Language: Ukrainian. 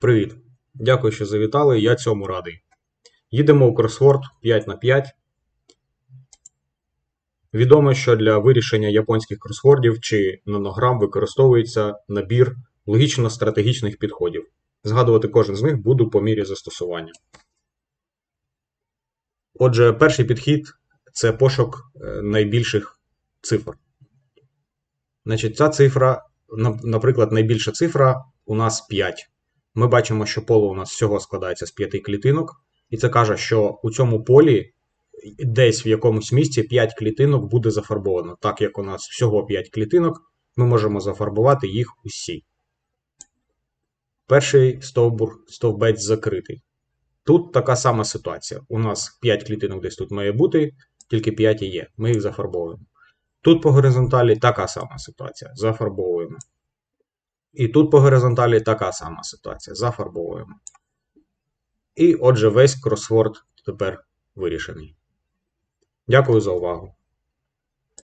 Привіт! Дякую, що завітали. Я цьому радий. Їдемо у кросворд 5 на 5. Відомо, що для вирішення японських кросвордів чи нонограм використовується набір логічно-стратегічних підходів. Згадувати кожен з них буду по мірі застосування. Отже, перший підхід це пошук е, найбільших цифр. Значить, ця цифра, наприклад, найбільша цифра у нас 5. Ми бачимо, що поле у нас всього складається з 5 клітинок, і це каже, що у цьому полі десь в якомусь місці 5 клітинок буде зафарбовано. Так як у нас всього 5 клітинок, ми можемо зафарбувати їх усі. Перший стовбур, стовбець закритий. Тут така сама ситуація. У нас 5 клітинок десь тут має бути, тільки 5 і є. Ми їх зафарбовуємо. Тут по горизонталі така сама ситуація. Зафарбовуємо. І тут по горизонталі така сама ситуація. Зафарбовуємо. І отже, весь кросворд тепер вирішений. Дякую за увагу.